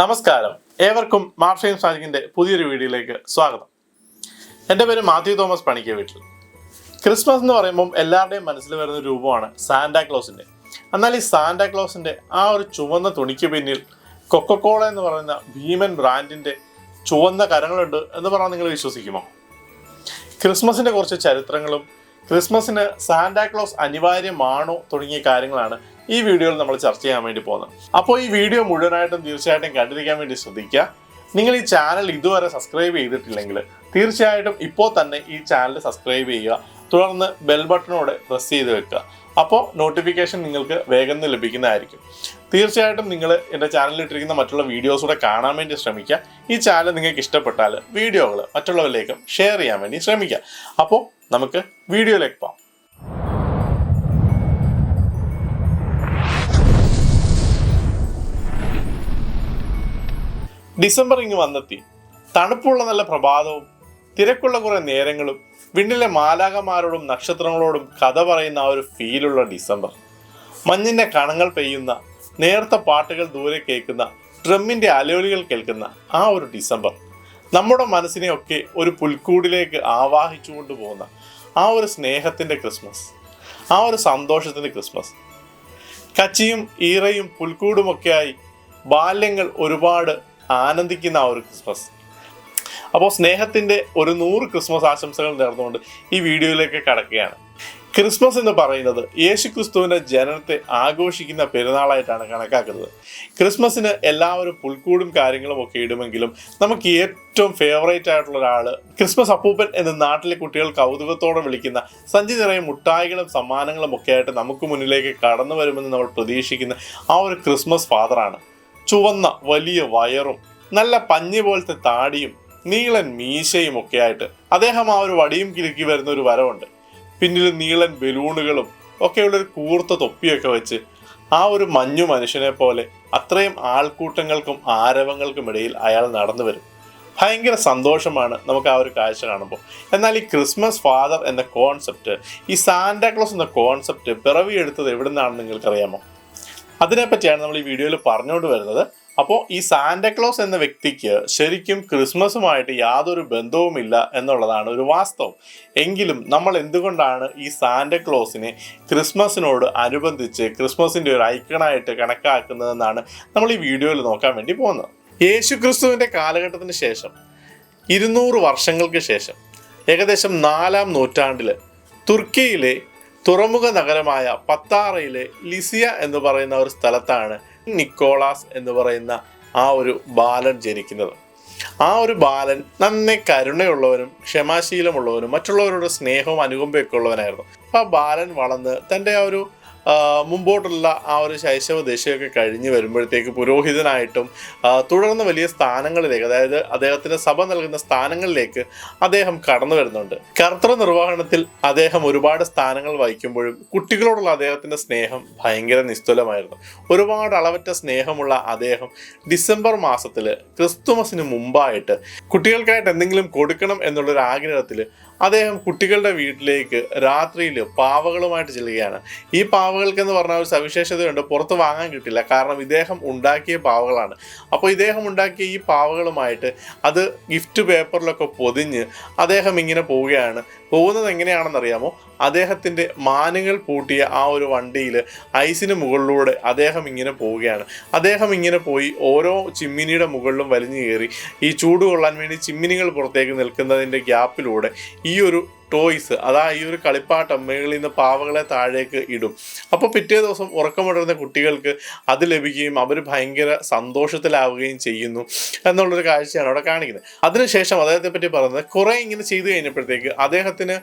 നമസ്കാരം. ഏവർക്കും മാർഷയും സാജിക്കിന്റെ പുതിയൊരു വീഡിയോയിലേക്ക് സ്വാഗതം. എന്റെ പേര് മാത്യു തോമസ് പണിക്ക വീട്ടിൽ. ക്രിസ്മസ് എന്ന് പറയുമ്പോൾ എല്ലാവരുടെയും മനസ്സിൽ വരുന്ന രൂപമാണ് സാന്റാക്ലോസിന്റെ എന്നാൽ ഈ സാന്റാക്ലോസിന്റെ ആ ഒരു ചുവന്ന തുണിക്ക് പിന്നിൽ കൊക്കക്കോള എന്ന് പറയുന്ന ഭീമൻ ബ്രാൻഡിന്റെ ചുവന്ന കരങ്ങളുണ്ട് എന്ന് പറഞ്ഞാൽ നിങ്ങൾ വിശ്വസിക്കുമോ? ക്രിസ്മസിന്റെ കുറച്ച് ചരിത്രങ്ങളും ക്രിസ്മസിന് സാന്റാക്ലോസ് അനിവാര്യമാണോ തുടങ്ങിയ കാര്യങ്ങളാണ് ഈ വീഡിയോയിൽ നമ്മൾ ചർച്ച ചെയ്യാൻ വേണ്ടി പോകുന്നത് അപ്പോൾ ഈ വീഡിയോ മുഴുവനായിട്ടും തീർച്ചയായിട്ടും കണ്ടിരിക്കാൻ വേണ്ടി ശ്രദ്ധിക്കുക. നിങ്ങൾ ഈ ചാനൽ ഇതുവരെ സബ്സ്ക്രൈബ് ചെയ്തിട്ടില്ലെങ്കിൽ തീർച്ചയായിട്ടും ഇപ്പോൾ തന്നെ ഈ ചാനൽ സബ്സ്ക്രൈബ് ചെയ്യുക. തുടർന്ന് ബെൽ ബട്ടണോടെ പ്രസ് ചെയ്ത് വെക്കുക. അപ്പോൾ നോട്ടിഫിക്കേഷൻ നിങ്ങൾക്ക് വേഗം ലഭിക്കുന്നതായിരിക്കും. തീർച്ചയായിട്ടും നിങ്ങൾ എന്റെ ചാനലിൽ ഇട്ടിരിക്കുന്ന മറ്റുള്ള വീഡിയോസ് കൂടെ കാണാൻ വേണ്ടി ശ്രമിക്കുക. ഈ ചാനൽ നിങ്ങൾക്ക് ഇഷ്ടപ്പെട്ടാൽ വീഡിയോകൾ മറ്റുള്ളവരിലേക്കും ഷെയർ ചെയ്യാൻ വേണ്ടി ശ്രമിക്കുക. അപ്പോൾ നമുക്ക് വീഡിയോയിലേക്ക് പോകാം. ഡിസംബർ ഇങ്ങ് വന്നെത്തി. തണുപ്പുള്ള നല്ല പ്രഭാതവും തിരക്കുള്ള കുറെ നേരങ്ങളും വിണ്ണിലെ മാലാകമാരോടും നക്ഷത്രങ്ങളോടും കഥ പറയുന്ന ആ ഒരു ഫീലുള്ള ഡിസംബർ. മഞ്ഞിന്റെ കണങ്ങൾ പെയ്യുന്ന നേർത്ത പാട്ടുകൾ ദൂരെ കേൾക്കുന്ന ഡ്രമ്മിന്റെ അലയൊലികൾ കേൾക്കുന്ന ആ ഒരു ഡിസംബർ. നമ്മുടെ മനസ്സിനെയൊക്കെ ഒരു പുൽക്കൂടിലേക്ക് ആവാഹിച്ചു കൊണ്ടുപോകുന്ന ആ ഒരു സ്നേഹത്തിന്റെ ക്രിസ്മസ് ആ ഒരു സന്തോഷത്തിന്റെ ക്രിസ്മസ്. കച്ചിയും ഈറയും പുൽക്കൂടുമൊക്കെയായി ബാല്യങ്ങൾ ഒരുപാട് ആനന്ദിക്കുന്ന ആ ഒരു ക്രിസ്മസ്. അപ്പോൾ സ്നേഹത്തിന്റെ ഒരു നൂറ് ക്രിസ്മസ് ആശംസകൾ നേർന്നുകൊണ്ട് ഈ വീഡിയോയിലേക്ക് കടക്കുകയാണ്. ക്രിസ്മസ് എന്ന് പറയുന്നത് യേശു ക്രിസ്തുവിന്റെ ജനനത്തെ ആഘോഷിക്കുന്ന പെരുന്നാളായിട്ടാണ് കണക്കാക്കുന്നത്. ക്രിസ്മസിന് എല്ലാവരും പുൽക്കൂടും കാര്യങ്ങളും ഒക്കെ ഇടുമെങ്കിലും നമുക്ക് ഏറ്റവും ഫേവറേറ്റ് ആയിട്ടുള്ള ഒരാൾ ക്രിസ്മസ് അപ്പൂപ്പൻ എന്ന് നാട്ടിലെ കുട്ടികൾ കൗതുകത്തോടെ വിളിക്കുന്ന സഞ്ചി നിറയെ മുട്ടായികളും സമ്മാനങ്ങളും ഒക്കെ ആയിട്ട് നമുക്ക് മുന്നിലേക്ക് കടന്നു വരുമെന്ന് നമ്മൾ പ്രതീക്ഷിക്കുന്ന ആ ഒരു ക്രിസ്മസ് ഫാദറാണ്. ചുവന്ന വലിയ വയറും നല്ല പഞ്ഞി പോലത്തെ താടിയും നീളൻ മീശയും ഒക്കെ ആയിട്ട് അദ്ദേഹം ആ ഒരു വടിയും കിലുക്കി വരുന്ന ഒരു വരവുണ്ട്. പിന്നിൽ നീളൻ ബലൂണുകളും ഒക്കെയുള്ള ഒരു കൂർത്ത തൊപ്പിയൊക്കെ വെച്ച് ആ ഒരു മഞ്ഞു മനുഷ്യനെ പോലെ അത്രയും ആൾക്കൂട്ടങ്ങൾക്കും ആരവങ്ങൾക്കും ഇടയിൽ അയാൾ നടന്നു വരും. ഭയങ്കര സന്തോഷമാണ് നമുക്ക് ആ ഒരു കാഴ്ച കാണുമ്പോൾ. എന്നാൽ ഈ ക്രിസ്മസ് ഫാദർ എന്ന കോൺസെപ്റ്റ് ഈ സാന്റാക്ലോസ് എന്ന കോൺസെപ്റ്റ് പിറവിയെടുത്തത് എവിടെ നിന്നാണെന്ന് നിങ്ങൾക്കറിയാമോ? അതിനെപ്പറ്റിയാണ് നമ്മൾ ഈ വീഡിയോയിൽ പറഞ്ഞുകൊണ്ട് വരുന്നത്. അപ്പോൾ ഈ സാന്റക്ലോസ് എന്ന വ്യക്തിക്ക് ശരിക്കും ക്രിസ്മസുമായിട്ട് യാതൊരു ബന്ധവുമില്ല എന്നുള്ളതാണ് ഒരു വാസ്തവം. എങ്കിലും നമ്മൾ എന്തുകൊണ്ടാണ് ഈ സാന്റക്ലോസിനെ ക്രിസ്മസിനോട് അനുബന്ധിച്ച് ക്രിസ്മസിന്റെ ഒരു ഐക്കണായിട്ട് കണക്കാക്കുന്നതെന്നാണ് നമ്മൾ ഈ വീഡിയോയിൽ നോക്കാൻ വേണ്ടി പോകുന്നത്. യേശു ക്രിസ്തുവിന്റെ കാലഘട്ടത്തിന് ശേഷം ഇരുന്നൂറ് വർഷങ്ങൾക്ക് ശേഷം ഏകദേശം നാലാം നൂറ്റാണ്ടിൽ തുർക്കിയിലെ തുറമുഖ നഗരമായ പത്താറയിലെ ലിസിയ എന്ന് പറയുന്ന ഒരു സ്ഥലത്താണ് നിക്കോളാസ് എന്ന് പറയുന്ന ആ ഒരു ബാലൻ ജനിക്കുന്നത്. ആ ഒരു ബാലൻ നന്നെ കരുണയുള്ളവനും ക്ഷമാശീലമുള്ളവനും മറ്റുള്ളവരോട് സ്നേഹവും അനുകമ്പയൊക്കെ ഉള്ളവനായിരുന്നു. അപ്പം ആ ബാലൻ വളർന്ന് തന്റെ ആ ഒരു മുമ്പോട്ടുള്ള ആ ഒരു ശൈശവ ദശയൊക്കെ കഴിഞ്ഞ് വരുമ്പോഴത്തേക്ക് പുരോഹിതനായിട്ടും തുടർന്ന് വലിയ സ്ഥാനങ്ങളിലേക്ക് അതായത് അദ്ദേഹത്തിന് സഭ നൽകുന്ന സ്ഥാനങ്ങളിലേക്ക് അദ്ദേഹം കടന്നു വരുന്നുണ്ട്. കർത്തൃ നിർവഹണത്തിൽ അദ്ദേഹം ഒരുപാട് സ്ഥാനങ്ങൾ വഹിക്കുമ്പോഴും കുട്ടികളോടുള്ള അദ്ദേഹത്തിന്റെ സ്നേഹം ഭയങ്കര നിസ്തുലമായിരുന്നു. ഒരുപാട് അളവറ്റ സ്നേഹമുള്ള അദ്ദേഹം ഡിസംബർ മാസത്തിൽ ക്രിസ്തുമസിന് മുമ്പായിട്ട് കുട്ടികൾക്കായിട്ട് എന്തെങ്കിലും കൊടുക്കണം എന്നുള്ളൊരു ആഗ്രഹത്തിൽ അദ്ദേഹം കുട്ടികളുടെ വീട്ടിലേക്ക് രാത്രിയിൽ പാവകളുമായിട്ട് ചെല്ലുകയാണ്. ഈ പാവകൾക്ക് എന്ന് പറഞ്ഞ ഒരു സവിശേഷതയുണ്ട്. പുറത്ത് വാങ്ങാൻ കിട്ടില്ല. കാരണം ഇദ്ദേഹം ഉണ്ടാക്കിയ പാവകളാണ്. അപ്പോൾ ഇദ്ദേഹം ഉണ്ടാക്കിയ ഈ പാവകളുമായിട്ട് അത് ഗിഫ്റ്റ് പേപ്പറിലൊക്കെ പൊതിഞ്ഞ് അദ്ദേഹം ഇങ്ങനെ പോവുകയാണ്. പോകുന്നത് എങ്ങനെയാണെന്നറിയാമോ? അദ്ദേഹത്തിന്റെ മാനങ്ങൾ പൂട്ടിയ ആ ഒരു വണ്ടിയിൽ ഐസിന് മുകളിലൂടെ അദ്ദേഹം ഇങ്ങനെ പോവുകയാണ്. അദ്ദേഹം ഇങ്ങനെ പോയി ഓരോ ചിമ്മിനിയുടെ മുകളിലും വലിഞ്ഞു കയറി. ഈ ചൂട് കൊള്ളാൻ വേണ്ടി ചിമ്മിനികൾ പുറത്തേക്ക് നിൽക്കുന്നതിന്റെ ഗ്യാപ്പിലൂടെ ഈ ഒരു ടോയ്സ് അതാ ഈ ഒരു കളിപ്പാട്ടം മേളിൽ നിന്ന് പാവകളെ താഴേക്ക് ഇടും. അപ്പോൾ പിറ്റേ ദിവസം ഉറക്കമിടുന്ന കുട്ടികൾക്ക് അത് ലഭിക്കുകയും അവർ ഭയങ്കര സന്തോഷത്തിലാവുകയും ചെയ്യുന്നു എന്നുള്ളൊരു കാഴ്ചയാണ് അവിടെ കാണിക്കുന്നത്. അതിനുശേഷം അദ്ദേഹത്തെ പറ്റി പറയുന്നത് കുറേ ഇങ്ങനെ ചെയ്തു കഴിഞ്ഞപ്പോഴത്തേക്ക് അദ്ദേഹത്തിന്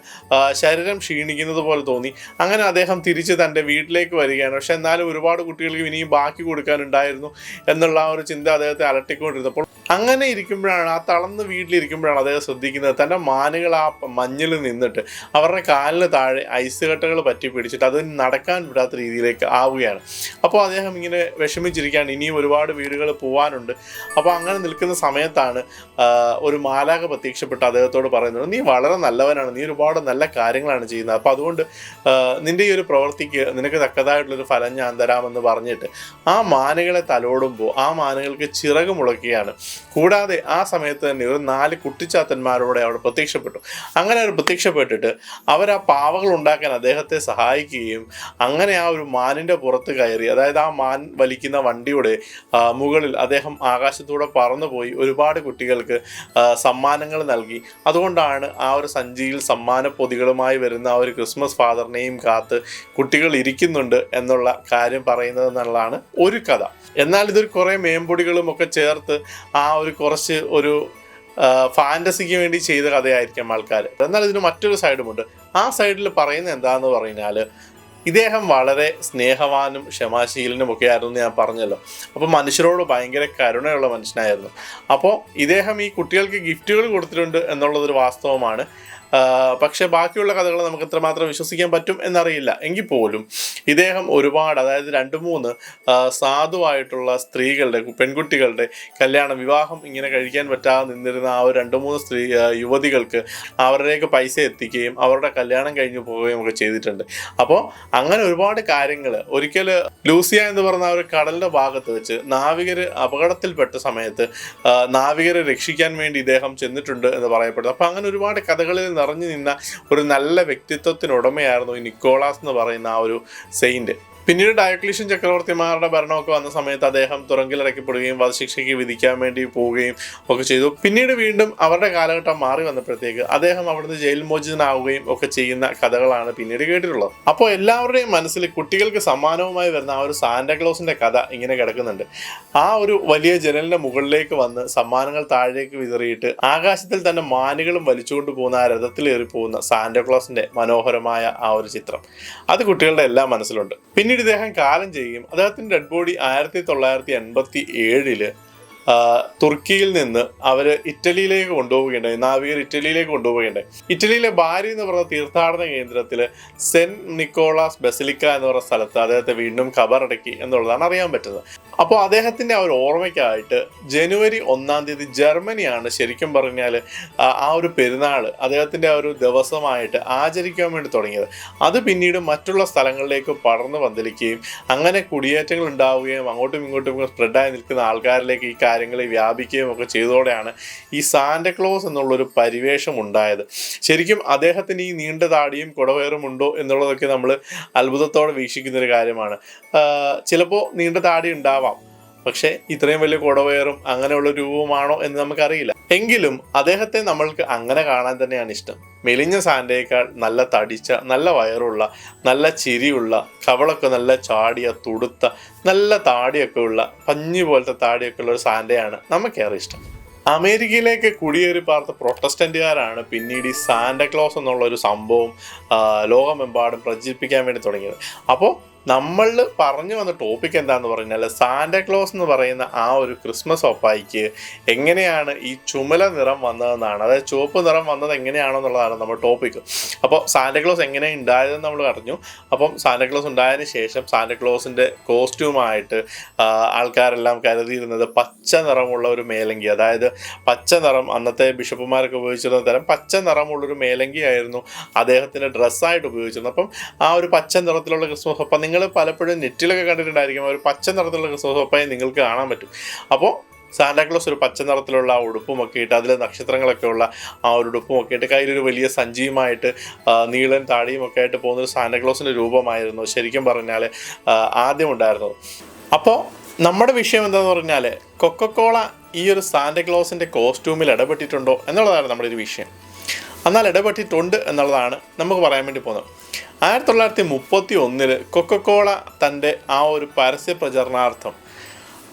ശരീരം ക്ഷീണിക്കുന്നത് പോലെ തോന്നി. അങ്ങനെ അദ്ദേഹം തിരിച്ച് തന്റെ വീട്ടിലേക്ക് വരികയാണ്. പക്ഷെ എന്നാലും ഒരുപാട് കുട്ടികൾക്ക് ഇനിയും ബാക്കി കൊടുക്കാനുണ്ടായിരുന്നു എന്നുള്ള ആ ഒരു ചിന്ത അദ്ദേഹത്തെ അലട്ടിക്കൊണ്ടിരുന്നപ്പോൾ അങ്ങനെ ഇരിക്കുമ്പോഴാണ് ആ തളർന്ന് വീട്ടിലിരിക്കുമ്പോഴാണ് അദ്ദേഹം ശ്രദ്ധിക്കുന്നത്. തന്റെ മാനുകൾ ആ മഞ്ഞിൽ നിന്നിട്ട് അവരുടെ കാലിന് താഴെ ഐസ് കട്ടകൾ പറ്റി പിടിച്ചിട്ട് അത് നടക്കാൻ വിടാത്ത രീതിയിലേക്ക് ആവുകയാണ്. അപ്പോൾ അദ്ദേഹം ഇങ്ങനെ വിഷമിച്ചിരിക്കുകയാണ്. ഇനിയും ഒരുപാട് വീടുകൾ പോകാനുണ്ട് അപ്പോൾ അങ്ങനെ നിൽക്കുന്ന സമയത്താണ് ഒരു മാലാക പ്രത്യക്ഷപ്പെട്ട് അദ്ദേഹത്തോട് പറയുന്നത് നീ വളരെ നല്ലവനാണ്. നീ ഒരുപാട് നല്ല കാര്യങ്ങളാണ് ചെയ്യുന്നത്. അപ്പോൾ അതുകൊണ്ട് നിന്റെ ഈ ഒരു പ്രവൃത്തിക്ക് നിനക്ക് തക്കതായിട്ടുള്ളൊരു ഫലം ഞാൻ തരാമെന്ന് പറഞ്ഞിട്ട് ആ മാനുകളെ തലോടുമ്പോൾ ആ മാനുകൾക്ക് ചിറക് മുളയ്ക്കുകയാണ്. കൂടാതെ ആ സമയത്ത് തന്നെ ഒരു നാല് കുട്ടിച്ചാത്തന്മാരോടെ അവിടെ പ്രത്യക്ഷപ്പെട്ടു. അങ്ങനെ അവർ പ്രത്യക്ഷപ്പെട്ടിട്ട് അവർ ആ പാവകൾ ഉണ്ടാക്കാൻ അദ്ദേഹത്തെ സഹായിക്കുകയും അങ്ങനെ ആ ഒരു മാനിന്റെ പുറത്ത് കയറി അതായത് ആ മാൻ വലിക്കുന്ന വണ്ടിയുടെ മുകളിൽ അദ്ദേഹം ആകാശത്തൂടെ പറന്നുപോയി. ഒരുപാട് കുട്ടികൾക്ക് സമ്മാനങ്ങൾ നൽകി. അതുകൊണ്ടാണ് ആ ഒരു സഞ്ചിയിൽ സമ്മാന പൊതികളുമായി വരുന്ന ആ ഒരു ക്രിസ്മസ് ഫാദറിനെയും കാത്ത് കുട്ടികൾ ഇരിക്കുന്നുണ്ട് എന്നുള്ള കാര്യം പറയുന്നത് എന്നുള്ളതാണ് ഒരു കഥ. എന്നാൽ ഇതൊരു കുറേ മേമ്പൊടികളും ഒക്കെ ചേർത്ത് ആ ഒരു കുറച്ച് ഒരു ഫാന്റസിക്ക് വേണ്ടി ചെയ്ത കഥയായിരിക്കാം ആൾക്കാർ എന്നാൽ ഇതിന് മറ്റൊരു സൈഡുമുണ്ട്. ആ സൈഡിൽ പറയുന്നത് എന്താന്ന് പറഞ്ഞാൽ ഇദ്ദേഹം വളരെ സ്നേഹവാനും ക്ഷമാശീലനും ഒക്കെ ആയിരുന്നു ഞാൻ പറഞ്ഞല്ലോ. അപ്പോൾ മനുഷ്യരോട് ഭയങ്കര കരുണയുള്ള മനുഷ്യനായിരുന്നു. അപ്പോൾ ഇദ്ദേഹം ഈ കുട്ടികൾക്ക് ഗിഫ്റ്റുകൾ കൊടുത്തിട്ടുണ്ട് എന്നുള്ളതൊരു വാസ്തവമാണ്. ആ, പക്ഷേ ബാക്കിയുള്ള കഥകൾ നമുക്ക് എത്രമാത്രം വിശ്വസിക്കാൻ പറ്റും എന്നറിയില്ല. എങ്കിൽ പോലും ഇദ്ദേഹം ഒരുപാട് അതായത് രണ്ട് മൂന്ന് സാധുവായിട്ടുള്ള സ്ത്രീകളുടെ പെൺകുട്ടികളുടെ കല്യാണം വിവാഹം ഇങ്ങനെ കഴിക്കാൻ പറ്റാതെ നിന്നിരുന്ന ആ ഒരു രണ്ട് മൂന്ന് സ്ത്രീ യുവതികൾക്ക് അവരിലേക്ക് പൈസ എത്തിക്കുകയും അവരുടെ കല്യാണം കഴിഞ്ഞു പോവുകയും ഒക്കെ ചെയ്തിട്ടുണ്ട്. അപ്പോൾ അങ്ങനെ ഒരുപാട് കാര്യങ്ങൾ ഒരിക്കൽ ലൂസിയ എന്ന് പറഞ്ഞ ഒരു കടലിന്റെ ഭാഗത്ത് വെച്ച് നാവികർ അപകടത്തിൽപ്പെട്ട സമയത്ത് നാവികരെ രക്ഷിക്കാൻ വേണ്ടി ഇദ്ദേഹം ചെന്നിട്ടുണ്ട് എന്ന് പറയപ്പെടുന്നു. അപ്പോൾ അങ്ങനെ ഒരുപാട് കഥകളിൽ നിറഞ്ഞു നിന്ന ഒരു നല്ല വ്യക്തിത്വത്തിനുടമയായിരുന്നു ഈ നിക്കോളാസ് എന്ന് പറയുന്ന ആ ഒരു സെയിന്റ്. പിന്നീട് ഡയക്ലീഷ്യൻ ചക്രവർത്തിമാരുടെ ഭരണമൊക്കെ വന്ന സമയത്ത് അദ്ദേഹം തുറങ്കിലടയ്ക്കപ്പെടുകയും വധശിക്ഷയ്ക്ക് വിധിക്കാൻ വേണ്ടി പോവുകയും ഒക്കെ ചെയ്തു. പിന്നീട് വീണ്ടും അവരുടെ കാലഘട്ടം മാറി വന്നപ്പോഴത്തേക്ക് അദ്ദേഹം അവിടുന്ന് ജയിൽ മോചിതനാവുകയും ഒക്കെ ചെയ്യുന്ന കഥകളാണ് പിന്നീട് കേട്ടിട്ടുള്ളത്. അപ്പോൾ എല്ലാവരുടെയും മനസ്സിൽ കുട്ടികൾക്ക് സമ്മാനവുമായി വരുന്ന ആ ഒരു സാന്റക്ലോസിന്റെ കഥ ഇങ്ങനെ കിടക്കുന്നുണ്ട്. ആ ഒരു വലിയ ജനലിന്റെ മുകളിലേക്ക് വന്ന് സമ്മാനങ്ങൾ താഴേക്ക് വിതറിയിട്ട് ആകാശത്തിൽ തന്നെ മാനുകളും വലിച്ചുകൊണ്ട് പോകുന്ന ആ രഥത്തിലേറി പോകുന്ന സാന്റക്ലോസിന്റെ മനോഹരമായ ആ ഒരു ചിത്രം. അത് കുട്ടികളുടെ എല്ലാ മനസ്സിലുണ്ട്. പിന്നീട് ഇദ്ദേഹം കാലം ചെയ്യുകയും അദ്ദേഹത്തിന്റെ ഡെഡ് ബോഡി ആയിരത്തി തൊള്ളായിരത്തി എൺപത്തി ഏഴിൽ തുർക്കിയിൽ നിന്ന് അവർ ഇറ്റലിയിലേക്ക് കൊണ്ടുപോവുകയുണ്ടായി. നാവികർ ഇറ്റലിയിലേക്ക് കൊണ്ടുപോവുകയുണ്ടായി. ഇറ്റലിയിലെ ബാരി എന്ന് പറഞ്ഞ തീർത്ഥാടന കേന്ദ്രത്തിൽ സെന്റ് നിക്കോളാസ് ബെസിലിക്ക എന്ന് പറഞ്ഞ സ്ഥലത്ത് അദ്ദേഹത്തെ വീണ്ടും ഖബറടക്കി എന്നുള്ളതാണ് അറിയാൻ പറ്റുന്നത്. അപ്പോൾ അദ്ദേഹത്തിന്റെ ആ ഒരു ഓർമ്മയ്ക്കായിട്ട് ജനുവരി ഒന്നാം തീയതി ജർമ്മനിയാണ് ശരിക്കും പറഞ്ഞാൽ ആ ഒരു പെരുന്നാൾ അദ്ദേഹത്തിന്റെ ആ ഒരു ദിവസമായിട്ട് ആചരിക്കാൻ വേണ്ടി തുടങ്ങിയത്. അത് പിന്നീട് മറ്റുള്ള സ്ഥലങ്ങളിലേക്ക് പടർന്നു പന്തലിക്കുകയും അങ്ങനെ കുടിയേറ്റങ്ങൾ ഉണ്ടാവുകയും അങ്ങോട്ടും ഇങ്ങോട്ടും സ്പ്രെഡായി നിൽക്കുന്ന ആൾക്കാരിലേക്ക് ഈ കാര്യങ്ങൾ വ്യാപിക്കുകയും ഒക്കെ ചെയ്തതോടെയാണ് ഈ സാന്റക്ലോസ് എന്നുള്ളൊരു പരിവേഷം ഉണ്ടായത്. ശരിക്കും അദ്ദേഹത്തിന് ഈ നീണ്ട താടിയും കുടവേറും ഉണ്ടോ എന്നുള്ളതൊക്കെ നമ്മൾ അത്ഭുതത്തോടെ വീക്ഷിക്കുന്ന ഒരു കാര്യമാണ് ചിലപ്പോൾ നീണ്ട താടി ഉണ്ടാവാം. പക്ഷേ ഇത്രയും വലിയ കുടവയറും അങ്ങനെയുള്ള രൂപമാണോ എന്ന് നമുക്കറിയില്ല. എങ്കിലും അദ്ദേഹത്തെ നമ്മൾക്ക് അങ്ങനെ കാണാൻ തന്നെയാണ് ഇഷ്ടം. മെലിഞ്ഞ സാന്റയേക്കാൾ നല്ല തടിച്ച നല്ല വയറുള്ള നല്ല ചിരിയുള്ള കവളൊക്കെ നല്ല ചാടിയ തുടുത്ത നല്ല താടിയൊക്കെ ഉള്ള പഞ്ഞു പോലത്തെ താടിയൊക്കെ ഉള്ള ഒരു സാന്റയാണ് നമുക്കേറെ ഇഷ്ടം. അമേരിക്കയിലേക്ക് കുടിയേറി പാർത്ത പ്രൊട്ടസ്റ്റന്റുകാരാണ് പിന്നീട് ഈ സാന്റക്ലോസ് എന്നുള്ള ഒരു സംഭവം ലോകമെമ്പാടും പ്രചരിപ്പിക്കാൻ വേണ്ടി തുടങ്ങിയത്. അപ്പോൾ നമ്മൾ പറഞ്ഞു വന്ന ടോപ്പിക് എന്താന്ന് പറഞ്ഞാൽ സാന്റക്ലോസ് എന്ന് പറയുന്ന ആ ഒരു ക്രിസ്മസ് ഒപ്പായിക്ക് എങ്ങനെയാണ് ഈ ചുമല നിറം വന്നതെന്നാണ്. അതായത് ചുവപ്പ് നിറം വന്നത് എങ്ങനെയാണെന്നുള്ളതാണ് നമ്മുടെ ടോപ്പിക് അപ്പോൾ സാന്റക്ലോസ് എങ്ങനെ ഉണ്ടായതെന്ന് നമ്മൾ അറിഞ്ഞു. അപ്പം സാന്റക്ലോസ് ഉണ്ടായതിനു ശേഷം സാന്റക്ലോസിന്റെ കോസ്റ്റ്യൂമായിട്ട് ആൾക്കാരെല്ലാം കരുതിയിരുന്നത് പച്ച നിറമുള്ള ഒരു മേലങ്കി. അതായത് പച്ച നിറം അന്നത്തെ ബിഷപ്പുമാരൊക്കെ ഉപയോഗിച്ചിരുന്ന തരം പച്ച നിറമുള്ളൊരു മേലങ്കി ആയിരുന്നു അദ്ദേഹത്തിന്റെ ഡ്രസ്സായിട്ട് ഉപയോഗിച്ചിരുന്നത്. അപ്പം ആ ഒരു പച്ച നിറത്തിലുള്ള ക്രിസ്മസ് ഒപ്പം. നിങ്ങൾ പലപ്പോഴും നെറ്റിലൊക്കെ കണ്ടിട്ടുണ്ടായിരിക്കും ഒരു പച്ച നിറത്തിലുള്ള ഒപ്പായി നിങ്ങൾക്ക് കാണാൻ പറ്റും. അപ്പോൾ സാന്റാക്ലോസ് ഒരു പച്ച നിറത്തിലുള്ള ആ ഉടുപ്പുമൊക്കെ ഇട്ട് അതിൽ നക്ഷത്രങ്ങളൊക്കെ ഉള്ള ആ ഒരു ഉടുപ്പുമൊക്കെ ഇട്ട് കയ്യിലൊരു വലിയ സഞ്ചിയുമായിട്ട് നീളൻ താടിയും ഒക്കെ ആയിട്ട് പോകുന്നൊരു സാന്റാക്ലോസിന്റെ രൂപമായിരുന്നു ശരിക്കും പറഞ്ഞാൽ ആദ്യം ഉണ്ടായിരുന്നത്. അപ്പോൾ നമ്മുടെ വിഷയം എന്താണെന്ന് പറഞ്ഞാൽ കൊക്കക്കോള ഈ ഒരു സാന്റക്ലോസിന്റെ കോസ്റ്റ്യൂമിൽ ഇടപെട്ടിട്ടുണ്ടോ എന്നുള്ളതാണ് നമ്മുടെ ഒരു വിഷയം. എന്നാൽ ഇടപെട്ടിട്ടുണ്ട് എന്നുള്ളതാണ് നമുക്ക് പറയാൻ വേണ്ടി പോകുന്നത്. ആയിരത്തി തൊള്ളായിരത്തി മുപ്പത്തി ഒന്നിൽ കൊക്കക്കോള തന്റെ ആ ഒരു പരസ്യ പ്രചരണാർത്ഥം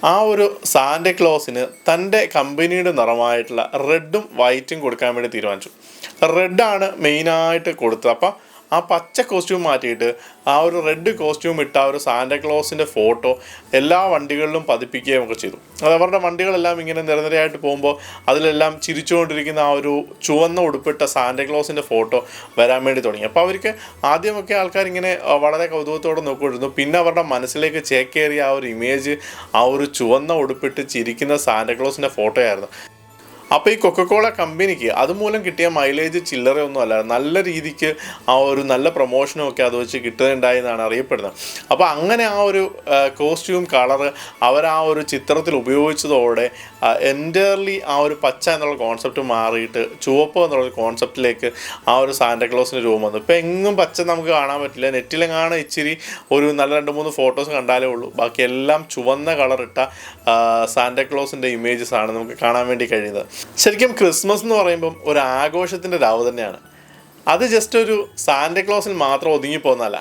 ആ ഒരു സാന്റക്ലോസിന് തന്റെ കമ്പനിയുടെ നിറമായിട്ടുള്ള റെഡും വൈറ്റും കൊടുക്കാൻ വേണ്ടി തീരുമാനിച്ചു. റെഡാണ് മെയിനായിട്ട് കൊടുത്തത്. അപ്പം ആ പച്ച കോസ്റ്റ്യൂം മാറ്റിയിട്ട് ആ ഒരു റെഡ് കോസ്റ്റ്യൂം ഇട്ട ആ ഒരു സാന്റക്ലോസിന്റെ ഫോട്ടോ എല്ലാ വണ്ടികളിലും പതിപ്പിക്കുകയും ഒക്കെ ചെയ്തു. അത് അവരുടെ വണ്ടികളെല്ലാം ഇങ്ങനെ നിരനിരയായിട്ട് പോകുമ്പോൾ അതിലെല്ലാം ചിരിച്ചുകൊണ്ടിരിക്കുന്ന ആ ഒരു ചുവന്ന ഉടുപ്പിട്ട സാന്റക്ലോസിന്റെ ഫോട്ടോ വരാൻ വേണ്ടി തുടങ്ങി. അപ്പോൾ അവർക്ക് ആദ്യമൊക്കെ ആൾക്കാർ ഇങ്ങനെ വളരെ കൗതുകത്തോടെ നോക്കിയിരുന്നു പിന്നെ അവരുടെ മനസ്സിലേക്ക് ചേക്കേറിയ ആ ഒരു ഇമേജ് ആ ഒരു ചുവന്ന ഉടുപ്പിട്ട് ചിരിക്കുന്ന സാന്റക്ലോസിന്റെ ഫോട്ടോയായിരുന്നു അപ്പോൾ ഈ കൊക്കക്കോള കമ്പനിക്ക് അതുമൂലം കിട്ടിയ മൈലേജ് ചില്ലറയൊന്നും അല്ല. നല്ല രീതിക്ക് ആ ഒരു നല്ല പ്രൊമോഷനും ഒക്കെ അത് വെച്ച് കിട്ടുന്നുണ്ടായി എന്നാണ് അറിയപ്പെടുന്നത്. അപ്പോൾ അങ്ങനെ ആ ഒരു കോസ്റ്റ്യൂം കളർ അവർ ആ ഒരു ചിത്രത്തിൽ ഉപയോഗിച്ചതോടെ എന്റയർലി ആ ഒരു പച്ച എന്നുള്ള കോൺസെപ്റ്റ് മാറിയിട്ട് ചുവപ്പ് എന്നുള്ള കോൺസെപ്റ്റിലേക്ക് ആ ഒരു സാന്റക്ലോസിന്റെ രൂപം വന്നു. ഇപ്പോൾ എങ്ങും പച്ച നമുക്ക് കാണാൻ പറ്റില്ല. നെറ്റിലെങ്ങാണ് ഇച്ചിരി ഒരു നല്ല രണ്ട് മൂന്ന് ഫോട്ടോസ് കണ്ടാലേ ഉള്ളൂ. ബാക്കി എല്ലാം ചുവന്ന കളറിട്ട സാന്റക്ലോസിന്റെ ഇമേജസ് ആണ് നമുക്ക് കാണാൻ വേണ്ടി കഴിയുന്നത്. ശരിക്കും ക്രിസ്മസ് എന്ന് പറയുമ്പം ഒരു ആഘോഷത്തിന്റെ രാവ് തന്നെയാണ്. അത് ജസ്റ്റ് ഒരു സാന്റക്ലോസിൽ മാത്രം ഒതുങ്ങിപ്പോകുന്നതല്ല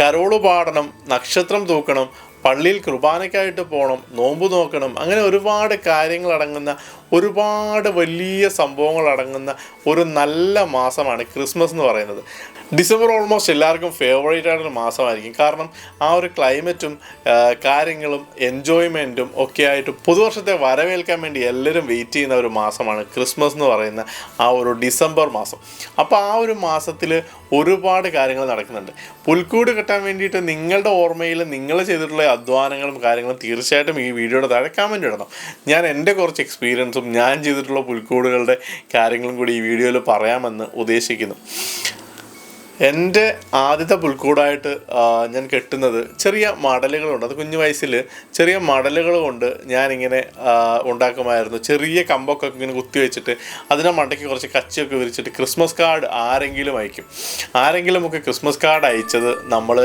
കരോൾ പാടണം നക്ഷത്രം തൂക്കണം പള്ളിയിൽ കുർബാനയ്ക്കായിട്ട് പോകണം നോമ്പ് നോക്കണം അങ്ങനെ ഒരുപാട് കാര്യങ്ങൾ അടങ്ങുന്ന ഒരുപാട് വലിയ സംഭവങ്ങൾ അടങ്ങുന്ന ഒരു നല്ല മാസമാണ് ക്രിസ്മസ് എന്ന് പറയുന്നത്. ഡിസംബർ ഓൾമോസ്റ്റ് എല്ലാവർക്കും ഫേവറേറ്റ് ആയിട്ടൊരു മാസമായിരിക്കും. കാരണം ആ ഒരു ക്ലൈമറ്റും കാര്യങ്ങളും എൻജോയ്മെന്റും ഒക്കെ ആയിട്ട് പുതുവർഷത്തെ വരവേൽക്കാൻ വേണ്ടി എല്ലാവരും വെയിറ്റ് ചെയ്യുന്ന ഒരു മാസമാണ് ക്രിസ്മസ് എന്ന് പറയുന്ന ആ ഒരു ഡിസംബർ മാസം. അപ്പോൾ ആ ഒരു മാസത്തിൽ ഒരുപാട് കാര്യങ്ങൾ നടക്കുന്നുണ്ട്. പുൽക്കൂട് കെട്ടാൻ വേണ്ടിയിട്ട് നിങ്ങളുടെ ഓർമ്മയിൽ നിങ്ങൾ ചെയ്തിട്ടുള്ള അധ്വാനങ്ങളും കാര്യങ്ങളും തീർച്ചയായിട്ടും ഈ വീഡിയോയുടെ താഴെ കമന്റ് ഇടണം. ഞാൻ എന്റെ കുറച്ച് എക്സ്പീരിയൻസും ഞാൻ ചെയ്തിട്ടുള്ള പുൽക്കൂടുകളുടെ കാര്യങ്ങളും കൂടി ഈ വീഡിയോയിൽ പറയാമെന്ന് ഉദ്ദേശിക്കുന്നു. എന്റെ ആദ്യത്തെ പുൽക്കൂടായിട്ട് ഞാൻ കെട്ടുന്നത് ചെറിയ മടലുകളുണ്ട്. അത് കുഞ്ഞു വയസ്സിൽ ചെറിയ മടലുകൾ കൊണ്ട് ഞാനിങ്ങനെ ഉണ്ടാക്കുമായിരുന്നു. ചെറിയ കമ്പൊക്കെ ഇങ്ങനെ കുത്തി വെച്ചിട്ട് അതിനെ മണ്ടയ്ക്ക് കുറച്ച് കച്ചിയൊക്കെ വിരിച്ചിട്ട് ക്രിസ്മസ് കാർഡ് ആരെങ്കിലും അയക്കും. ആരെങ്കിലും ഒക്കെ ക്രിസ്മസ് കാർഡ് അയച്ചത് നമ്മൾ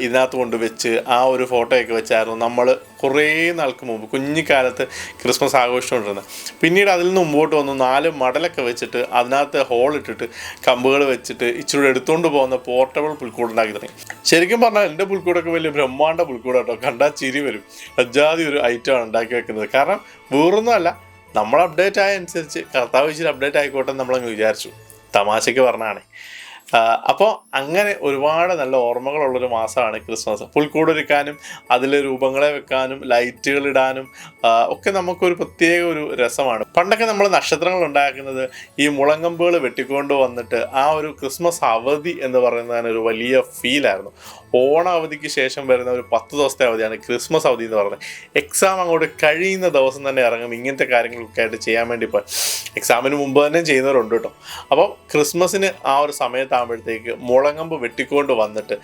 ഇതിനകത്ത് കൊണ്ട് വെച്ച് ആ ഒരു ഫോട്ടോയൊക്കെ വെച്ചായിരുന്നു നമ്മൾ കുറേ നാൾക്ക് മുമ്പ് കുഞ്ഞിക്കാലത്ത് ക്രിസ്മസ് ആഘോഷിച്ചുകൊണ്ടിരുന്നത്. പിന്നീട് അതിൽ നിന്ന് മുമ്പോട്ട് വന്നു നാല് മടലൊക്കെ വെച്ചിട്ട് അതിനകത്ത് ഹോൾ ഇട്ടിട്ട് കമ്പുകൾ വെച്ചിട്ട് ഇച്ചിരി എടുത്തുകൊണ്ട് പോകുന്ന പോർട്ടബിൾ പുൽക്കൂട് ഉണ്ടാക്കി തുടങ്ങി. ശരിക്കും പറഞ്ഞാൽ എന്റെ പുൽക്കൂടൊക്കെ വലിയ ബ്രഹ്മാണ്ട പുൽക്കൂടാട്ടോ. കണ്ടാൽ ചിരി വരും. അജാതി ഒരു ഐറ്റമാണ് ഉണ്ടാക്കി വെക്കുന്നത്. കാരണം വേറൊന്നുമല്ല നമ്മൾ അപ്ഡേറ്റ് ആയ അനുസരിച്ച് കർത്താവ് ഇച്ചിരി അപ്ഡേറ്റ് ആയിക്കോട്ടെ നമ്മളങ്ങ് വിചാരിച്ചു. തമാശയ്ക്ക് പറഞ്ഞാണ്. അപ്പോൾ അങ്ങനെ ഒരുപാട് നല്ല ഓർമ്മകളുള്ളൊരു മാസമാണ് ക്രിസ്മസ്. പുൽക്കൂടൊരുക്കാനും അതിൽ രൂപങ്ങളെ വെക്കാനും ലൈറ്റുകൾ ഇടാനും ഒക്കെ നമുക്കൊരു പ്രത്യേക ഒരു രസമാണ്. പണ്ടൊക്കെ നമ്മൾ നക്ഷത്രങ്ങൾ ഉണ്ടാക്കുന്നത് ഈ മുളങ്കമ്പുകൾ വെട്ടിക്കൊണ്ട് വന്നിട്ട് ആ ഒരു ക്രിസ്മസ് അവധി എന്ന് പറയുന്നതിന് ഒരു വലിയ ഫീലായിരുന്നു ഓണ അവധിക്ക് ശേഷം വരുന്ന ഒരു പത്ത് ദിവസത്തെ അവധിയാണ് ക്രിസ്മസ് അവധി എന്ന് പറയുന്നത്. എക്സാം അങ്ങോട്ട് കഴിയുന്ന ദിവസം തന്നെ ഇറങ്ങും. ഇങ്ങനത്തെ കാര്യങ്ങളൊക്കെ ആയിട്ട് ചെയ്യാൻ വേണ്ടി ഇപ്പോൾ എക്സാമിന് മുമ്പ് തന്നെ ചെയ്യുന്നവരുണ്ട് കേട്ടോ. അപ്പോൾ ക്രിസ്മസിന് ആ ഒരു സമയത്താകുമ്പോഴത്തേക്ക് മുളങ്ങമ്പ് വെട്ടിക്കൊണ്ട് വന്നിട്ട്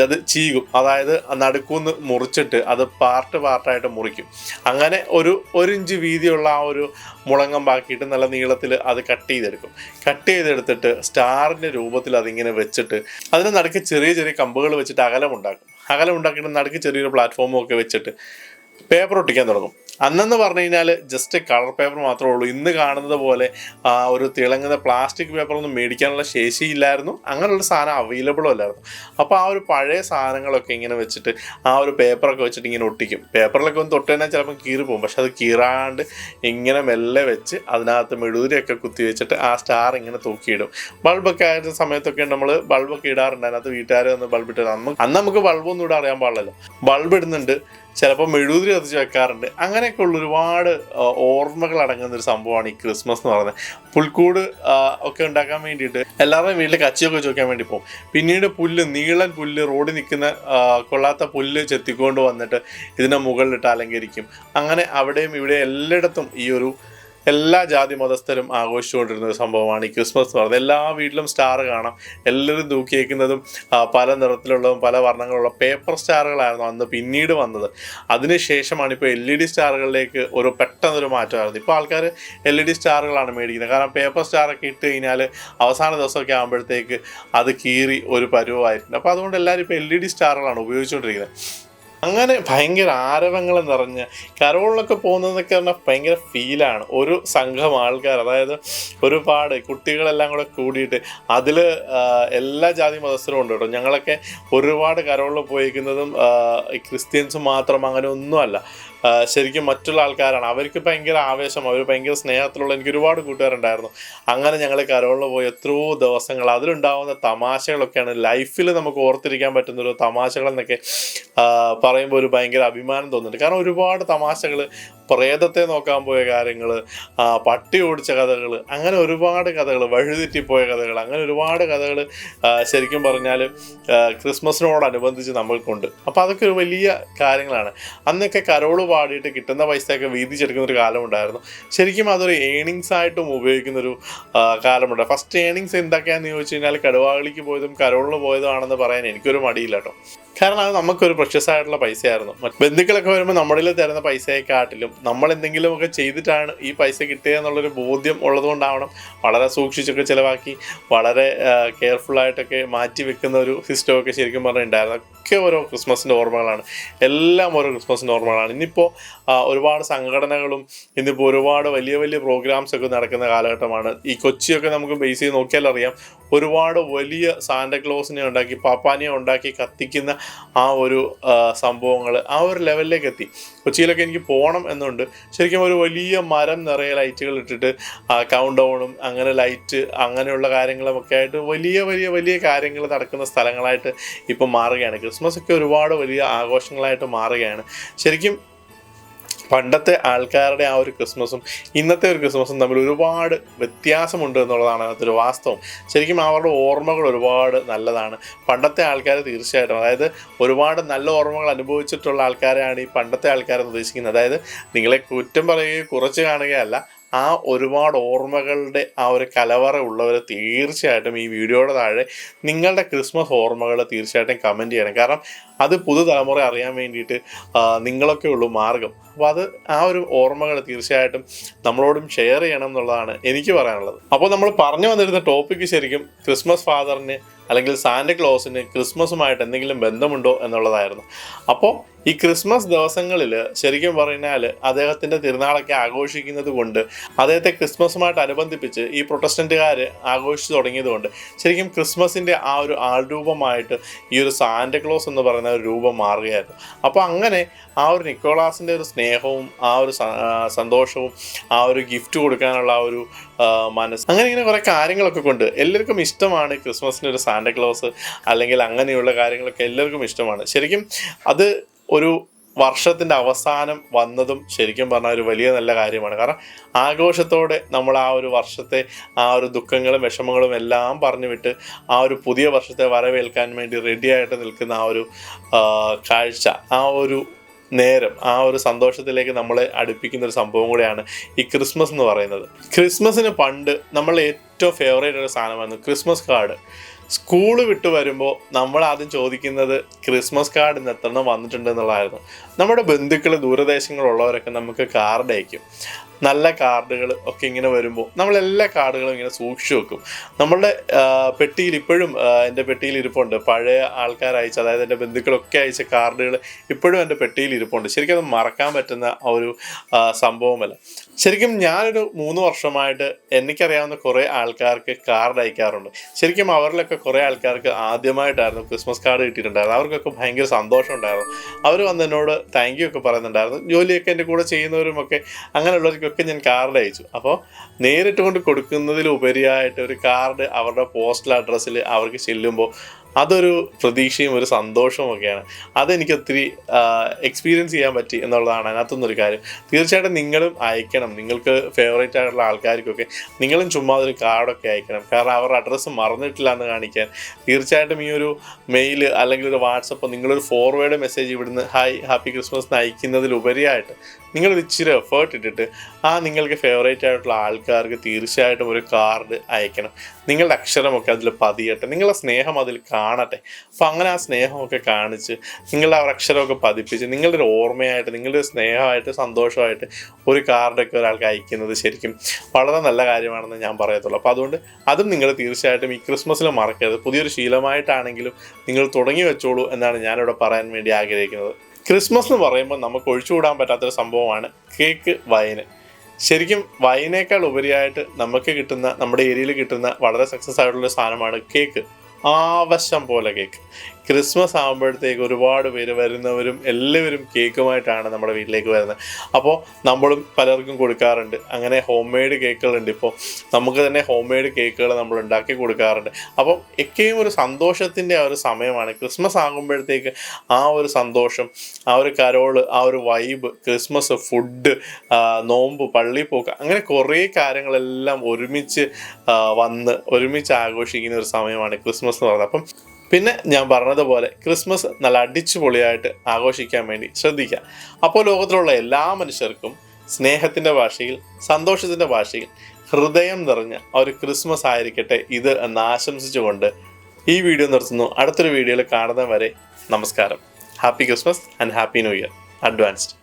അത് ചീകും. അതായത് നടുക്കൂന്ന് മുറിച്ചിട്ട് അത് പാർട്ട് പാർട്ടായിട്ട് മുറിക്കും. അങ്ങനെ ഒരു ഒരു ഇഞ്ച് വീതിയുള്ള ആ ഒരു മുളങ്ങമ്പാക്കിയിട്ട് നല്ല നീളത്തിൽ അത് കട്ട് ചെയ്തെടുക്കും. കട്ട് ചെയ്തെടുത്തിട്ട് സ്റ്റാറിന്റെ രൂപത്തിൽ അതിങ്ങനെ വെച്ചിട്ട് അതിന് നടുക്ക് ചെറിയ ചെറിയ കമ്പുകൾ വെച്ചിട്ട് അകലമുണ്ടാക്കും. അകലമുണ്ടാക്കിയിട്ട് നടുക്ക് ചെറിയൊരു പ്ലാറ്റ്ഫോമൊക്കെ വെച്ചിട്ട് പേപ്പർ ഒട്ടിക്കാൻ തുടങ്ങും. അന്നെന്ന് പറഞ്ഞു കഴിഞ്ഞാൽ ജസ്റ്റ് കളർ പേപ്പർ മാത്രമേ ഉള്ളൂ. ഇന്ന് കാണുന്നത് പോലെ ഒരു തിളങ്ങുന്ന പ്ലാസ്റ്റിക് പേപ്പറൊന്നും മേടിക്കാനുള്ള ശേഷിയില്ലായിരുന്നു. അങ്ങനെയുള്ള സാധനം അവൈലബിളും അല്ലായിരുന്നു. അപ്പോൾ ആ ഒരു പഴയ സാധനങ്ങളൊക്കെ ഇങ്ങനെ വെച്ചിട്ട് ആ ഒരു പേപ്പറൊക്കെ വെച്ചിട്ട് ഇങ്ങനെ ഒട്ടിക്കും. പേപ്പറിലൊക്കെ ഒന്ന് തൊട്ട് കഴിഞ്ഞാൽ ചിലപ്പോൾ കീറി പോകും. പക്ഷെ അത് കീറാണ്ട് ഇങ്ങനെ മെല്ലെ വെച്ച് അതിനകത്ത് മെഴുകുതിരിയൊക്കെ കുത്തി വെച്ചിട്ട് ആ സ്റ്റാർ ഇങ്ങനെ തൂക്കിയിടും. ബൾബൊക്കെ ആയിരുന്ന സമയത്തൊക്കെ നമ്മൾ ബൾബൊക്കെ ഇടാറുണ്ട്. അതിനകത്ത് വീട്ടുകാരെ ഒന്ന് ബൾബ് അന്ന് അന്ന് നമുക്ക് ബൾബൊന്നും ഇടാൻ അറിയാൻ പാടില്ലല്ലോ. ബൾബ് ഇടുന്നുണ്ട്. ചിലപ്പോൾ മെഴുകുതിരി കത്തിച്ച് വെക്കാറുണ്ട്. അങ്ങനെയൊക്കെ ഉള്ള ഒരുപാട് ഓർമ്മകൾ അടങ്ങുന്ന ഒരു സംഭവമാണ് ഈ ക്രിസ്മസ് എന്ന് പറയുന്നത്. പുൽക്കൂട് ഒക്കെ ഉണ്ടാക്കാൻ വേണ്ടിയിട്ട് എല്ലാവരും വീട്ടിൽ കച്ചിയൊക്കെ ചോദിക്കാൻ വേണ്ടി പോകും. പിന്നീട് പുല്ല് നീളൻ പുല്ല് റോഡിൽ നിൽക്കുന്ന കൊള്ളാത്ത പുല്ല് ചെത്തിക്കൊണ്ട് വന്നിട്ട് ഇതിന്റെ മുകളിലിട്ട് അലങ്കരിക്കും. അങ്ങനെ അവിടെയും ഇവിടെ എല്ലായിടത്തും ഈ ഒരു എല്ലാ ജാതി മതസ്ഥരും ആഘോഷിച്ചുകൊണ്ടിരുന്ന ഒരു സംഭവമാണ് ഈ ക്രിസ്മസ് എന്ന് പറയുന്നത്. എല്ലാ വീട്ടിലും സ്റ്റാർ കാണാം. എല്ലാവരും തൂക്കിയേക്കുന്നതും പല നിറത്തിലുള്ളതും പല വർണങ്ങളുള്ള പേപ്പർ സ്റ്റാറുകളായിരുന്നു അന്ന് പിന്നീട് വന്നത്. അതിനുശേഷമാണ് ഇപ്പോൾ എൽ ഇ ഡി സ്റ്റാറുകളിലേക്ക് ഒരു പെട്ടെന്നൊരു മാറ്റമായിരുന്നു ഇപ്പോൾ ആൾക്കാർ എൽ ഇ ഡി സ്റ്റാറുകളാണ് മേടിക്കുന്നത്. കാരണം പേപ്പർ സ്റ്റാറൊക്കെ ഇട്ട് കഴിഞ്ഞാൽ അവസാന ദിവസമൊക്കെ ആകുമ്പോഴത്തേക്ക് അത് കീറി ഒരു പരുവായിട്ടുണ്ട് അപ്പോൾ അതുകൊണ്ട് എല്ലാവരും ഇപ്പോൾ എൽ ഇ ഡി സ്റ്റാറുകളാണ് ഉപയോഗിച്ചുകൊണ്ടിരിക്കുന്നത്. അങ്ങനെ ഭയങ്കര ആരവങ്ങൾ നിറഞ്ഞ കരോളിലൊക്കെ പോകുന്നതൊക്കെ പറഞ്ഞാൽ ഭയങ്കര ഫീലാണ് ഒരു സംഘം ആൾക്കാർ അതായത് ഒരുപാട് കുട്ടികളെല്ലാം കൂടെ കൂടിയിട്ട് അതിൽ എല്ലാ ജാതി മതസ്ഥരും ഉണ്ട് കേട്ടോ. ഞങ്ങളൊക്കെ ഒരുപാട് കരോളിൽ പോയിരിക്കുന്നതും ക്രിസ്ത്യൻസും മാത്രം അങ്ങനെ ഒന്നുമല്ല. ശരിക്കും മറ്റുള്ള ആൾക്കാരാണ്. അവർക്ക് ഭയങ്കര ആവേശം അവർ ഭയങ്കര സ്നേഹത്തിലുള്ള എനിക്ക് ഒരുപാട് കൂട്ടുകാരുണ്ടായിരുന്നു. അങ്ങനെ ഞങ്ങൾ കരോളിൽ പോയി എത്രയോ ദിവസങ്ങൾ അതിലുണ്ടാവുന്ന തമാശകളൊക്കെയാണ് ലൈഫിൽ നമുക്ക് ഓർത്തിരിക്കാൻ പറ്റുന്ന ഒരു തമാശകൾ എന്നൊക്കെ പറയുമ്പോൾ ഒരു ഭയങ്കര അഭിമാനം തോന്നുന്നുണ്ട്. കാരണം ഒരുപാട് തമാശകൾ പ്രേതത്തെ നോക്കാൻ പോയ കാര്യങ്ങൾ പട്ടി ഓടിച്ച കഥകൾ അങ്ങനെ ഒരുപാട് കഥകൾ വഴിതെറ്റിപ്പോയ കഥകൾ അങ്ങനെ ഒരുപാട് കഥകൾ ശരിക്കും പറഞ്ഞാൽ ക്രിസ്മസിനോടനുബന്ധിച്ച് നമ്മൾക്കുണ്ട്. അപ്പോൾ അതൊക്കെ ഒരു വലിയ കാര്യങ്ങളാണ്. അന്നൊക്കെ കരോൾ പാടിയിട്ട് കിട്ടുന്ന പൈസയൊക്കെ വീതിച്ചെടുക്കുന്ന ഒരു കാലമുണ്ടായിരുന്നു. ശരിക്കും അതൊരു ഏണിങ്സ് ആയിട്ടും ഉപയോഗിക്കുന്നൊരു കാലമുണ്ട്. ഫസ്റ്റ് ഏണിങ്സ് എന്തൊക്കെയാണെന്ന് ചോദിച്ചു കഴിഞ്ഞാൽ കടുവാളിക്ക് പോയതും കരോളിന് പോയതുമാണെന്ന് പറയാൻ എനിക്കൊരു മടിയില്ല കേട്ടോ. കാരണം അത് നമുക്കൊരു പ്രശസ്തമായിട്ടുള്ള പൈസയായിരുന്നു. ബന്ധുക്കളൊക്കെ വരുമ്പോൾ നമ്മളിൽ തരുന്ന പൈസയെക്കാട്ടിലും നമ്മൾ എന്തെങ്കിലുമൊക്കെ ചെയ്തിട്ടാണ് ഈ പൈസ കിട്ടിയത് എന്നുള്ളൊരു ബോധ്യം ഉള്ളതുകൊണ്ടാവണം വളരെ സൂക്ഷിച്ചൊക്കെ ചിലവാക്കി വളരെ കെയർഫുള്ളായിട്ടൊക്കെ മാറ്റി വെക്കുന്ന ഒരു സിസ്റ്റമൊക്കെ ശരിക്കും പറഞ്ഞിട്ടുണ്ടായിരുന്നു ഒക്കെ ഓരോ ക്രിസ്മസിന്റെ ഓർമ്മകളാണ്. എല്ലാം ഓരോ ക്രിസ്മസിന്റെ ഓർമ്മകളാണ്. ഇന്നിപ്പോൾ ഒരുപാട് സംഘടനകളും ഇന്നിപ്പോൾ ഒരുപാട് വലിയ വലിയ പ്രോഗ്രാംസ് ഒക്കെ നടക്കുന്ന കാലഘട്ടമാണ്. ഈ കൊച്ചിയൊക്കെ നമുക്ക് ബേസ് ചെയ്ത് നോക്കിയാൽ അറിയാം ഒരുപാട് വലിയ സാന്റക്ലോസിനെ ഉണ്ടാക്കി പാപ്പാനെ ഉണ്ടാക്കി കത്തിക്കുന്ന ആ ഒരു സംഭവങ്ങൾ ആ ഒരു ലെവലിലേക്ക് എത്തി. കൊച്ചിയിലൊക്കെ എനിക്ക് പോകണം എന്നുണ്ട്. ശരിക്കും ഒരു വലിയ മരം നിറയെ ലൈറ്റുകൾ ഇട്ടിട്ട് കൗണ്ട് ഡൗണും അങ്ങനെ ലൈറ്റ് അങ്ങനെയുള്ള കാര്യങ്ങളും ഒക്കെ ആയിട്ട് വലിയ വലിയ വലിയ കാര്യങ്ങൾ നടക്കുന്ന സ്ഥലങ്ങളായിട്ട് ഇപ്പം മാറുകയാണ്. ക്രിസ്മസ് ഒക്കെ ഒരുപാട് വലിയ ആഘോഷങ്ങളായിട്ട് മാറുകയാണ്. ശരിക്കും പണ്ടത്തെ ആൾക്കാരുടെ ആ ഒരു ക്രിസ്മസും ഇന്നത്തെ ഒരു ക്രിസ്മസും തമ്മിൽ ഒരുപാട് വ്യത്യാസമുണ്ട് എന്നുള്ളതാണ് അതിനകത്തൊരു വാസ്തവം. ശരിക്കും അവരുടെ ഓർമ്മകൾ ഒരുപാട് നല്ലതാണ്. പണ്ടത്തെ ആൾക്കാർ തീർച്ചയായിട്ടും അതായത് ഒരുപാട് നല്ല ഓർമ്മകൾ അനുഭവിച്ചിട്ടുള്ള ആൾക്കാരെയാണ് ഈ പണ്ടത്തെ ആൾക്കാരെന്ന് ഉദ്ദേശിക്കുന്നത്. അതായത് നിങ്ങളെ കുറ്റം പറയുകയോ കുറച്ച് കാണുകയല്ല ആ ഒരുപാട് ഓർമ്മകളുടെ ആ ഒരു കലവറ ഉള്ളവർ തീർച്ചയായിട്ടും ഈ വീഡിയോയുടെ താഴെ നിങ്ങളുടെ ക്രിസ്മസ് ഓർമ്മകൾ തീർച്ചയായിട്ടും കമന്റ് ചെയ്യണം. കാരണം അത് പുതുതലമുറ അറിയാൻ വേണ്ടിയിട്ട് നിങ്ങളൊക്കെ ഉള്ളൂ മാർഗം. അപ്പോൾ അത് ആ ഒരു ഓർമ്മകൾ തീർച്ചയായിട്ടും നമ്മളോടും ഷെയർ ചെയ്യണം എന്നുള്ളതാണ് എനിക്ക് പറയാനുള്ളത്. അപ്പോൾ നമ്മൾ പറഞ്ഞു വന്നിരുന്ന ടോപ്പിക്ക് ശരിക്കും ക്രിസ്മസ് ഫാദറിന് അല്ലെങ്കിൽ സാന്റ ക്ലോസിന് ക്രിസ്മസുമായിട്ട് എന്തെങ്കിലും ബന്ധമുണ്ടോ എന്നുള്ളതായിരുന്നു. അപ്പോൾ ഈ ക്രിസ്മസ് ദിവസങ്ങളിൽ ശരിക്കും പറഞ്ഞാൽ അദ്ദേഹത്തിന്റെ തിരുനാളൊക്കെ ആഘോഷിക്കുന്നത് കൊണ്ട് അദ്ദേഹത്തെ ക്രിസ്മസുമായിട്ട് അനുബന്ധിപ്പിച്ച് ഈ പ്രൊട്ടസ്റ്റന്റുകാർ ആഘോഷിച്ചു തുടങ്ങിയത് കൊണ്ട് ശരിക്കും ക്രിസ്മസിന്റെ ആ ഒരു ആൾരൂപമായിട്ട് ഈ ഒരു സാന്റ ക്ലോസ് എന്ന് പറയുന്ന ഒരു രൂപം മാറുകയായിരുന്നു. അപ്പോൾ അങ്ങനെ ആ ഒരു നിക്കോളാസിന്റെ ഒരു സ്നേഹവും ആ ഒരു സന്തോഷവും ആ ഒരു ഗിഫ്റ്റ് കൊടുക്കാനുള്ള ആ ഒരു മനസ്സ് അങ്ങനെ ഇങ്ങനെ കുറേ കാര്യങ്ങളൊക്കെ കൊണ്ട് എല്ലാവർക്കും ഇഷ്ടമാണ് ക്രിസ്മസിന് ഒരു സാന്റക്ലോസ് അല്ലെങ്കിൽ അങ്ങനെയുള്ള കാര്യങ്ങളൊക്കെ എല്ലാവർക്കും ഇഷ്ടമാണ്. ശരിക്കും അത് ഒരു വർഷത്തിന്റെ അവസാനം വന്നതും ശരിക്കും പറഞ്ഞാൽ ഒരു വലിയ നല്ല കാര്യമാണ്. കാരണം ആഘോഷത്തോടെ നമ്മൾ ആ ഒരു വർഷത്തെ ആ ഒരു ദുഃഖങ്ങളും വിഷമങ്ങളും എല്ലാം പറഞ്ഞു വിട്ട് ആ ഒരു പുതിയ വർഷത്തെ വരവേൽക്കാൻ വേണ്ടി റെഡിയായിട്ട് നിൽക്കുന്ന ആ ഒരു കാഴ്ച ആ ഒരു നേരം ആ ഒരു സന്തോഷത്തിലേക്ക് നമ്മളെ അടുപ്പിക്കുന്ന ഒരു സംഭവം കൂടെയാണ് ഈ ക്രിസ്മസ് എന്ന് പറയുന്നത്. ക്രിസ്മസിന് പണ്ട് നമ്മൾ ഏറ്റവും ഫേവറേറ്റ് ഒരു സാധനമായിരുന്നു ക്രിസ്മസ് കാർഡ്. സ്കൂൾ വിട്ട് വരുമ്പോൾ നമ്മൾ ആദ്യം ചോദിക്കുന്നത് ക്രിസ്മസ് കാർഡ് ഇന്ന് എത്രണ്ണം വന്നിട്ടുണ്ട് എന്നുള്ളതായിരുന്നു. നമ്മുടെ ബന്ധുക്കൾ ദൂരദേശങ്ങളുള്ളവരൊക്കെ നമുക്ക് കാർഡ് അയക്കും. നല്ല കാർഡുകൾ ഒക്കെ ഇങ്ങനെ വരുമ്പോൾ നമ്മൾ എല്ലാ കാർഡുകളും ഇങ്ങനെ സൂക്ഷിച്ചു വെക്കും. നമ്മളുടെ പെട്ടിയിൽ ഇപ്പോഴും എന്റെ പെട്ടിയിൽ ഇരിപ്പുണ്ട്. പഴയ ആൾക്കാർ അയച്ച അതായത് എന്റെ ബന്ധുക്കളൊക്കെ അയച്ച കാർഡുകൾ ഇപ്പോഴും എന്റെ പെട്ടിയിൽ ഇരിപ്പുണ്ട്. ശരിക്കും അത് മറക്കാൻ പറ്റുന്ന ആ ഒരു സംഭവമല്ല. ശരിക്കും ഞാനൊരു മൂന്ന് വർഷമായിട്ട് എനിക്കറിയാവുന്ന കുറേ ആൾക്കാർക്ക് കാർഡ് അയക്കാറുണ്ട്. ശരിക്കും അവരിലൊക്കെ കുറേ ആൾക്കാർക്ക് ആദ്യമായിട്ടായിരുന്നു ക്രിസ്മസ് കാർഡ് കിട്ടിയിട്ടുണ്ടായിരുന്നു അവർക്കൊക്കെ ഭയങ്കര സന്തോഷം ഉണ്ടായിരുന്നു അവർ വന്ന് എന്നോട് താങ്ക് യു ഒക്കെ പറയുന്നുണ്ടായിരുന്നു. ജോലിയൊക്കെ എന്റെ കൂടെ ചെയ്യുന്നവരുമൊക്കെ അങ്ങനെയുള്ളവർക്കൊക്കെ ഞാൻ കാർഡ് അയച്ചു. അപ്പോൾ നേരിട്ട് കൊണ്ട് കൊടുക്കുന്നതിലുപരിയായിട്ട് ഒരു കാർഡ് അവരുടെ പോസ്റ്റൽ അഡ്രസ്സിൽ അവർക്ക് ചെല്ലുമ്പോൾ അതൊരു പ്രതീക്ഷയും ഒരു സന്തോഷവും ഒക്കെയാണ്. അതെനിക്ക് ഒത്തിരി എക്സ്പീരിയൻസ് ചെയ്യാൻ പറ്റി എന്നുള്ളതാണ് അതിനകത്തുനിന്നൊരു കാര്യം. തീർച്ചയായിട്ടും നിങ്ങളും അയക്കണം. നിങ്ങൾക്ക് ഫേവറേറ്റ് ആയിട്ടുള്ള ആൾക്കാർക്കൊക്കെ നിങ്ങളും ചുമ്മാ ഒരു കാർഡൊക്കെ അയക്കണം. കാരണം അവരുടെ അഡ്രസ്സ് മറന്നിട്ടില്ല എന്ന് കാണിക്കാൻ. തീർച്ചയായിട്ടും ഈ ഒരു മെയിൽ അല്ലെങ്കിൽ ഒരു വാട്സപ്പ് നിങ്ങളൊരു ഫോർവേഡ് മെസ്സേജ് ഇവിടുന്ന് ഹായ് ഹാപ്പി ക്രിസ്മസ് അയക്കുന്നതിലുപരിയായിട്ട് നിങ്ങൾ ഇച്ചിരി എഫേർട്ട് ഇട്ടിട്ട് ആ നിങ്ങൾക്ക് ഫേവറേറ്റ് ആയിട്ടുള്ള ആൾക്കാർക്ക് തീർച്ചയായിട്ടും ഒരു കാർഡ് അയക്കണം. നിങ്ങളുടെ അക്ഷരമൊക്കെ അതിൽ പതിയട്ടെ. നിങ്ങളുടെ സ്നേഹം അതിൽ കാണട്ടെ. അപ്പം അങ്ങനെ ആ സ്നേഹമൊക്കെ കാണിച്ച് നിങ്ങളുടെ ആ അക്ഷരമൊക്കെ പതിപ്പിച്ച് നിങ്ങളുടെ ഒരു ഓർമ്മയായിട്ട് നിങ്ങളുടെ സ്നേഹമായിട്ട് സന്തോഷമായിട്ട് ഒരു കാർഡൊക്കെ ഒരാൾക്ക് അയക്കുന്നത് ശരിക്കും വളരെ നല്ല കാര്യമാണെന്ന് ഞാൻ പറയത്തുള്ളൂ. അപ്പോൾ അതുകൊണ്ട് അതും നിങ്ങൾ തീർച്ചയായിട്ടും ഈ ക്രിസ്മസിൽ മറക്കരുത്. പുതിയൊരു ശീലമായിട്ടാണെങ്കിലും നിങ്ങൾ തുടങ്ങി വെച്ചോളൂ എന്നാണ് ഞാനിവിടെ പറയാൻ വേണ്ടി ആഗ്രഹിക്കുന്നത്. ക്രിസ്മസ് എന്ന് പറയുമ്പോൾ നമുക്ക് ഒഴിച്ചുകൂടാൻ പറ്റാത്തൊരു സംഭവമാണ് കേക്ക് വൈന് ശരിക്കും വൈനേക്കാൾ ഉപരിയായിട്ട് നമുക്ക് കിട്ടുന്ന നമ്മുടെ ഏരിയയിൽ കിട്ടുന്ന വളരെ സക്സസ് ആയിട്ടുള്ള സാധനമാണ് കേക്ക് ആവശ്യം പോലെ കേക്ക്. ക്രിസ്മസ് ആകുമ്പോഴത്തേക്ക് ഒരുപാട് പേര് വരുന്നവരും എല്ലാവരും കേക്കുമായിട്ടാണ് നമ്മുടെ വീട്ടിലേക്ക് വരുന്നത്. അപ്പോൾ നമ്മളും പലർക്കും കൊടുക്കാറുണ്ട്. അങ്ങനെ ഹോം മെയ്ഡ് കേക്കുകളുണ്ട് ഇപ്പോൾ നമുക്ക് തന്നെ ഹോം മെയ്ഡ് കേക്കുകൾ നമ്മൾ ഉണ്ടാക്കി കൊടുക്കാറുണ്ട്. അപ്പോൾ ഒക്കെയും ഒരു സന്തോഷത്തിന്റെ ആ ഒരു സമയമാണ്. ക്രിസ്മസ് ആകുമ്പോഴത്തേക്ക് ആ ഒരു സന്തോഷം ആ ഒരു കരോൾ ആ ഒരു വൈബ് ക്രിസ്മസ് ഫുഡ് നോമ്പ് പള്ളിപ്പോക്ക് അങ്ങനെ കുറേ കാര്യങ്ങളെല്ലാം ഒരുമിച്ച് വന്ന് ഒരുമിച്ച് ആഘോഷിക്കുന്ന ഒരു സമയമാണ് ക്രിസ്മസ് എന്ന് പറയുന്നത്. അപ്പം പിന്നെ ഞാൻ പറഞ്ഞതുപോലെ ക്രിസ്മസ് നല്ല അടിച്ചുപൊളിയായിട്ട് ആഘോഷിക്കാൻ വേണ്ടി ശ്രദ്ധിക്കുക. അപ്പോൾ ലോകത്തിലുള്ള എല്ലാ മനുഷ്യർക്കും സ്നേഹത്തിന്റെ ഭാഷയിൽ സന്തോഷത്തിന്റെ ഭാഷയിൽ ഹൃദയം നിറഞ്ഞ ഒരു ക്രിസ്മസ് ആയിരിക്കട്ടെ ഇത് എന്ന് ആശംസിച്ചുകൊണ്ട് ഈ വീഡിയോ നിർത്തുന്നു. അടുത്തൊരു വീഡിയോയിൽ കാണുന്നവരെ നമസ്കാരം. Happy Christmas and happy new year. Advanced.